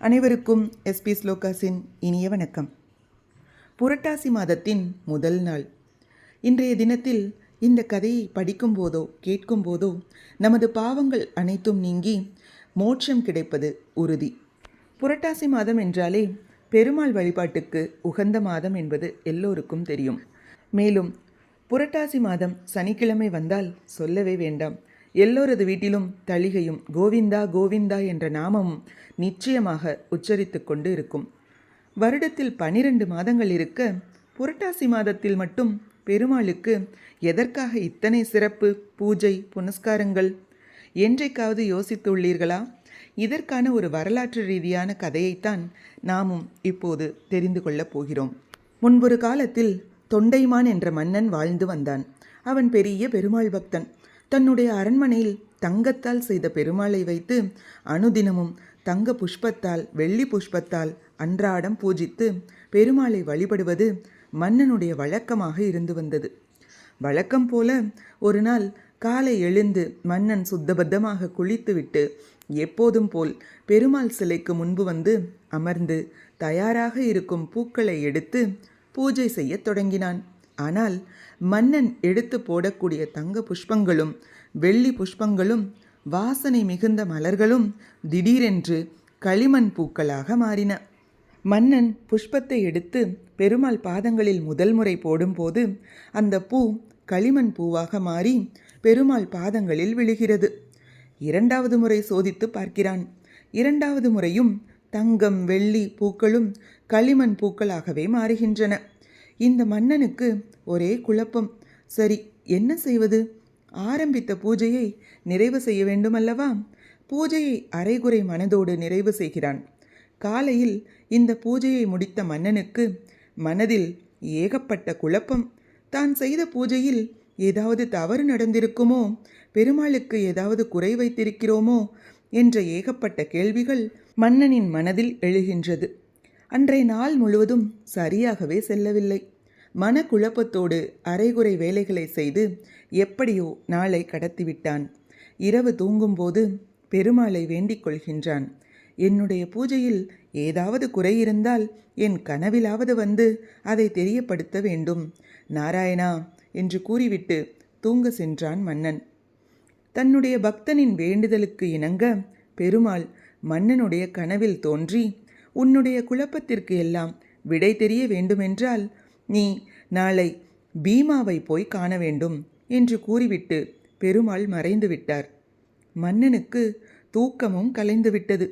அனைவருக்கும் எஸ்பி ஸ்லோகாஸின் இனிய வணக்கம். புரட்டாசி மாதத்தின் முதல் நாள். இன்றைய தினத்தில் இந்த கதையை படிக்கும்போதோ கேட்கும்போதோ நமது பாவங்கள் அனைத்தும் நீங்கி மோட்சம் கிடைப்பது உறுதி. புரட்டாசி மாதம் என்றாலே பெருமாள் வழிபாட்டுக்கு உகந்த மாதம் என்பது எல்லோருக்கும் தெரியும். மேலும் புரட்டாசி மாதம் சனிக்கிழமை வந்தால் சொல்லவே வேண்டாம். எல்லோரது வீட்டிலும் தளிகையும் கோவிந்தா கோவிந்தா என்ற நாமமும் நிச்சயமாக உச்சரித்து கொண்டு இருக்கும். வருடத்தில் பனிரெண்டு மாதங்கள் இருக்க புரட்டாசி மாதத்தில் மட்டும் பெருமாளுக்கு எதற்காக இத்தனை சிறப்பு பூஜை புனஸ்காரங்கள்? என்றைக்காவது யோசித்துள்ளீர்களா? இதற்கான ஒரு வரலாற்று ரீதியான கதையைத்தான் நாமும் இப்போது தெரிந்து கொள்ளப் போகிறோம். முன்பொரு காலத்தில் தொண்டைமான் என்ற மன்னன் வாழ்ந்து வந்தான். அவன் பெரிய பெருமாள் பக்தன். தன்னுடைய அரண்மனையில் தங்கத்தால் செய்த பெருமாளை வைத்து அனுதினமும் தங்க புஷ்பத்தால் வெள்ளி புஷ்பத்தால் அன்றாடம் பூஜித்து பெருமாளை வழிபடுவது மன்னனுடைய வழக்கமாக இருந்து வந்தது. வழக்கம் போல ஒரு நாள் காலை எழுந்து மன்னன் சுத்தபத்தமாக குளித்துவிட்டு எப்போதும் போல் பெருமாள் சிலைக்கு முன்பு வந்து அமர்ந்து தயாராக இருக்கும் பூக்களை எடுத்து பூஜை செய்யத் தொடங்கினான். ஆனால் மன்னன் எடுத்து போடக்கூடிய தங்க புஷ்பங்களும் வெள்ளி புஷ்பங்களும் வாசனை மிகுந்த மலர்களும் திடீரென்று களிமண் பூக்களாக மாறின. மன்னன் புஷ்பத்தை எடுத்து பெருமாள் பாதங்களில் முதல் முறை போடும்போது அந்த பூ களிமண் பூவாக மாறி பெருமாள் பாதங்களில் விழுகிறது. இரண்டாவது முறை சோதித்து பார்க்கிறான். இரண்டாவது முறையும் தங்கம் வெள்ளி பூக்களும் களிமண் பூக்களாகவே மாறுகின்றன. இந்த மன்னனுக்கு ஒரே குழப்பம். சரி என்ன செய்வது? ஆரம்பித்த பூஜையை நிறைவு செய்ய வேண்டுமல்லவா? பூஜையை அரைகுறை மனதோடு நிறைவு செய்கிறான். காலையில் இந்த பூஜையை முடித்த மன்னனுக்கு மனதில் ஏகப்பட்ட குழப்பம். தான் செய்த பூஜையில் ஏதாவது தவறு நடந்திருக்குமோ? பெருமாளுக்கு ஏதாவது குறை வைத்திருக்கிறோமோ? என்ற ஏகப்பட்ட கேள்விகள் மன்னனின் மனதில் எழுகின்றது. அன்றைய நாள் முழுவதும் சரியாகவே செல்லவில்லை. மனக்குழப்பத்தோடு அரைகுறை வேலைகளை செய்து எப்படியோ நாளை கடத்திவிட்டான். இரவு தூங்கும்போது பெருமாளை வேண்டிக் கொள்கின்றான். என்னுடைய பூஜையில் ஏதாவது குறை இருந்தால் என் கனவிலாவது வந்து அதை தெரியப்படுத்த வேண்டும். நாராயணா! என்று கூறிவிட்டு தூங்க சென்றான் மன்னன். தன்னுடைய பக்தனின் வேண்டுதலுக்கு இணங்க பெருமாள் மன்னனுடைய கனவில் தோன்றி உன்னுடைய குழப்பத்திற்கு எல்லாம் விடை தெரிய வேண்டுமென்றால் நீ நாளை பீமாவை போய் காண வேண்டும் என்று கூறிவிட்டு பெருமாள் மறைந்து விட்டார். மன்னனுக்கு தூக்கமும் கலைந்துவிட்டது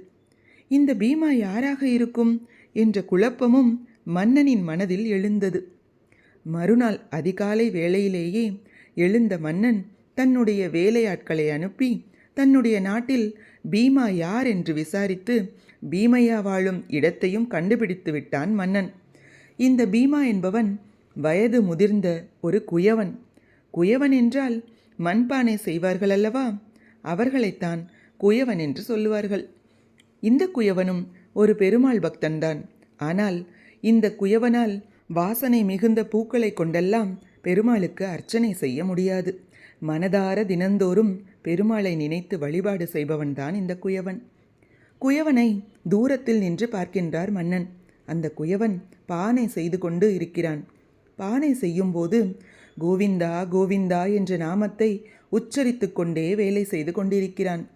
இந்த பீமா யாராக இருக்கும் என்ற குழப்பமும் மன்னனின் மனதில் எழுந்தது. மறுநாள் அதிகாலை வேளையிலேயே எழுந்த மன்னன் தன்னுடைய வேலையாட்களை அனுப்பி தன்னுடைய நாட்டில் பீமா யார் என்று விசாரித்து பீமையா வாழும் இடத்தையும் கண்டுபிடித்து விட்டான் மன்னன். இந்த பீமா என்பவன் வயது முதிர்ந்த ஒரு குயவன். குயவன் என்றால் மண்பானை செய்வார்கள் அல்லவா? அவர்களைத்தான் குயவன் என்று சொல்லுவார்கள். இந்த குயவனும் ஒரு பெருமாள் பக்தன்தான். ஆனால் இந்த குயவனால் வாசனை மிகுந்த பூக்களை கொண்டெல்லாம் பெருமாளுக்கு அர்ச்சனை செய்ய முடியாது. மனதார தினந்தோறும் பெருமாளை நினைத்து வழிபாடு செய்பவன்தான் இந்த குயவன். குயவனை தூரத்தில் நின்று பார்க்கின்றார் மன்னன். அந்த குயவன் பானை செய்து கொண்டு இருக்கிறான். பானை செய்யும்போது கோவிந்தா கோவிந்தா என்ற நாமத்தை உச்சரித்து கொண்டே வேலை செய்து கொண்டிருக்கிறான்.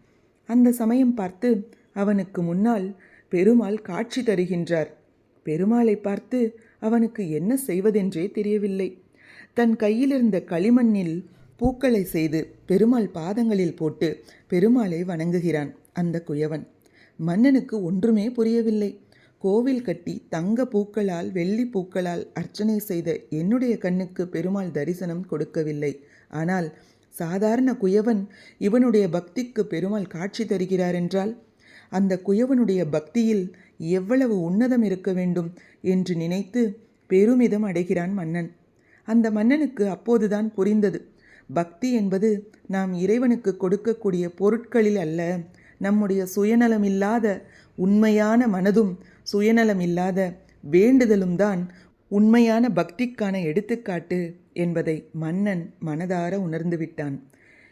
அந்த சமயம் பார்த்து அவனுக்கு முன்னால் பெருமாள் காட்சி தருகின்றார். பெருமாளை பார்த்து அவனுக்கு என்ன செய்வதென்றே தெரியவில்லை. தன் கையிலிருந்த களிமண்ணில் பூக்களை செய்து பெருமாள் பாதங்களில் போட்டு பெருமாளை வணங்குகிறான் அந்த குயவன். மன்னனுக்கு ஒன்றுமே புரியவில்லை. கோவில் கட்டி தங்க பூக்களால் வெள்ளி பூக்களால் அர்ச்சனை செய்த என்னுடைய கண்ணுக்கு பெருமாள் தரிசனம் கொடுக்கவில்லை. ஆனால் சாதாரண குயவன் இவனுடைய பக்திக்கு பெருமாள் காட்சி தருகிறார் என்றால் அந்த குயவனுடைய பக்தியில் எவ்வளவு உன்னதம் இருக்க வேண்டும் என்று நினைத்து பெருமிதம் அடைகிறான் மன்னன். அந்த மன்னனுக்கு அப்போதுதான் புரிந்தது. பக்தி என்பது நாம் இறைவனுக்கு கொடுக்கக்கூடிய பொருட்களில் அல்ல. நம்முடைய சுயநலமில்லாத உண்மையான மனதும் சுயநலமில்லாத வேண்டுதலும் தான் உண்மையான பக்திக்கான எடுத்துக்காட்டு என்பதை மன்னன் மனதார உணர்ந்துவிட்டான்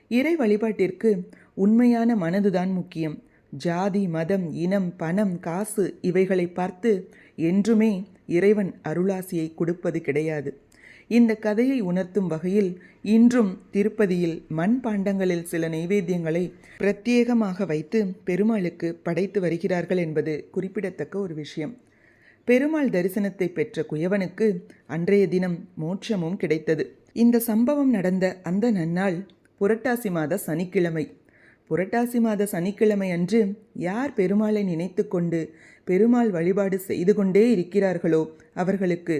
இறை வழிபாட்டிற்கு உண்மையான மனதுதான் முக்கியம். ஜாதி மதம் இனம் பணம் காசு இவைகளை பார்த்து என்றுமே இறைவன் அருளாசியை கொடுப்பது கிடையாது. இந்த கதையை உணர்த்தும் வகையில் இன்றும் திருப்பதியில் மண் பாண்டங்களில் சில நைவேத்தியங்களை பிரத்யேகமாக வைத்து பெருமாளுக்கு படைத்து வருகிறார்கள் என்பது குறிப்பிடத்தக்க ஒரு விஷயம். பெருமாள் தரிசனத்தை பெற்ற குயவனுக்கு அன்றைய தினம் மோட்சமும் கிடைத்தது. இந்த சம்பவம் நடந்த அந்த நன்னாள் புரட்டாசி மாத சனிக்கிழமை. புரட்டாசி மாத சனிக்கிழமை அன்று யார் பெருமாளை நினைத்து கொண்டு பெருமாள் வழிபாடு செய்து கொண்டே இருக்கிறார்களோ அவர்களுக்கு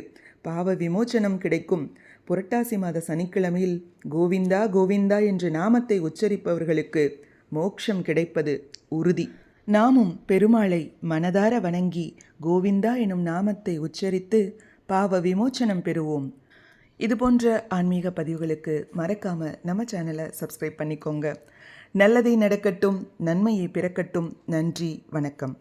பாவ விமோச்சனம் கிடைக்கும். புரட்டாசி மாத சனிக்கிழமையில் கோவிந்தா கோவிந்தா என்ற நாமத்தை உச்சரிப்பவர்களுக்கு மோட்சம் கிடைப்பது உறுதி. நாமும் பெருமாளை மனதார வணங்கி கோவிந்தா எனும் நாமத்தை உச்சரித்து பாவ விமோச்சனம் பெறுவோம். இது போன்ற ஆன்மீக பதிவுகளுக்கு மறக்காம நம்ம சேனலை சப்ஸ்கிரைப் பண்ணிக்கோங்க. நல்லதை நடக்கட்டும் நன்மையை பிறக்கட்டும். நன்றி வணக்கம்.